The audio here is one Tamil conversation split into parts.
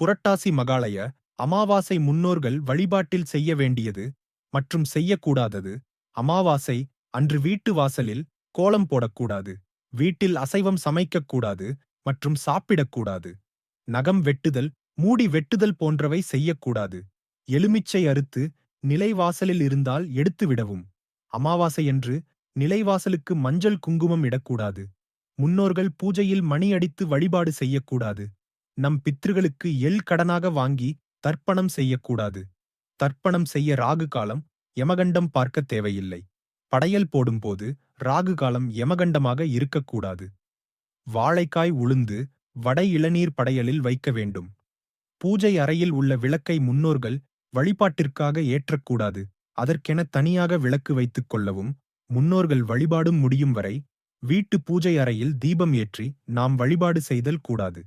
புரட்டாசி மகாலய அமாவாசை முன்னோர்கள் வழிபாட்டில் செய்ய வேண்டியது மற்றும் செய்யக்கூடாதது. அமாவாசை அன்று வீட்டு வாசலில் கோலம் போடக்கூடாது வீட்டில் அசைவம் சமைக்கக்கூடாது மற்றும் சாப்பிடக்கூடாது. நகம் வெட்டுதல் மூடி வெட்டுதல் போன்றவை செய்யக்கூடாது. எலுமிச்சை அறுத்து நிலைவாசலில் இருந்தால் எடுத்துவிடவும் அமாவாசையன்று நிலைவாசலுக்கு மஞ்சள் குங்குமம் இடக்கூடாது. முன்னோர்கள் பூஜையில் மணி அடித்து வழிபாடு செய்யக்கூடாது. நம் பித்ருகளுக்கு எள் கடனாக வாங்கி தர்ப்பணம் செய்யக்கூடாது. தர்ப்பணம் செய்ய ராகு காலம் யமகண்டம் பார்க்க தேவையில்லை. படையல் போடும்போது ராகு காலம் யமகண்டமாக இருக்கக்கூடாது. வாழைக்காய் உளுந்து வடை இளநீர் படையலில் வைக்க வேண்டும். பூஜை அறையில் உள்ள விளக்கை முன்னோர்கள் வழிபாட்டிற்காக ஏற்றக்கூடாது. அதற்கென தனியாக விளக்கு வைத்துக் கொள்ளவும் முன்னோர்கள் வழிபாடும் முடியும் வரை வீட்டு பூஜை அறையில் தீபம் ஏற்றி நாம் வழிபாடு செய்தல் கூடாது.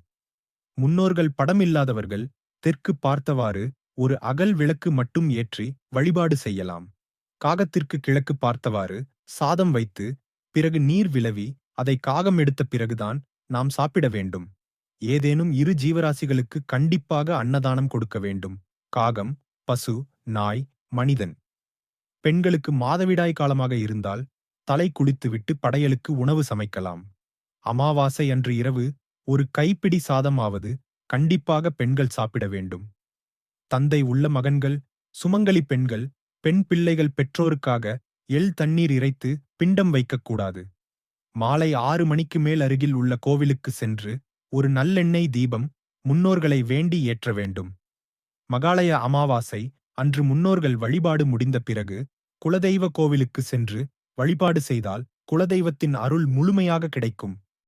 முன்னோர்கள் படமில்லாதவர்கள் தெற்கு பார்த்தவாறு ஒரு அகல் விளக்கு மட்டும் ஏற்றி வழிபாடு செய்யலாம். காகத்திற்கு கிழக்கு பார்த்தவாறு சாதம் வைத்து பிறகு நீர் விலவி அதை காகம் எடுத்த பிறகுதான் நாம் சாப்பிட வேண்டும். ஏதேனும் இரு ஜீவராசிகளுக்கு கண்டிப்பாக அன்னதானம் கொடுக்க வேண்டும். காகம் பசு நாய் மனிதன். பெண்களுக்கு மாதவிடாய் காலமாக இருந்தால் தலை குளித்துவிட்டு படையலுக்கு உணவு சமைக்கலாம். அமாவாசை அன்று இரவு ஒரு கைப்பிடி சாதமாவது கண்டிப்பாக பெண்கள் சாப்பிட வேண்டும். தந்தை உள்ள மகன்கள் சுமங்கலி பெண்கள் பெண் பிள்ளைகள் பெற்றோருக்காக எள் தண்ணீர் இறைத்து பிண்டம் வைக்கக்கூடாது. மாலை ஆறு மணிக்கு மேல் அருகில் உள்ள கோவிலுக்கு சென்று ஒரு நல்லெண்ணெய் தீபம் முன்னோர்களை வேண்டி ஏற்ற வேண்டும். மகாலய அமாவாசை அன்று முன்னோர்கள் வழிபாடு முடிந்த பிறகு குலதெய்வ கோவிலுக்கு சென்று வழிபாடு செய்தால் குலதெய்வத்தின் அருள் முழுமையாக கிடைக்கும்.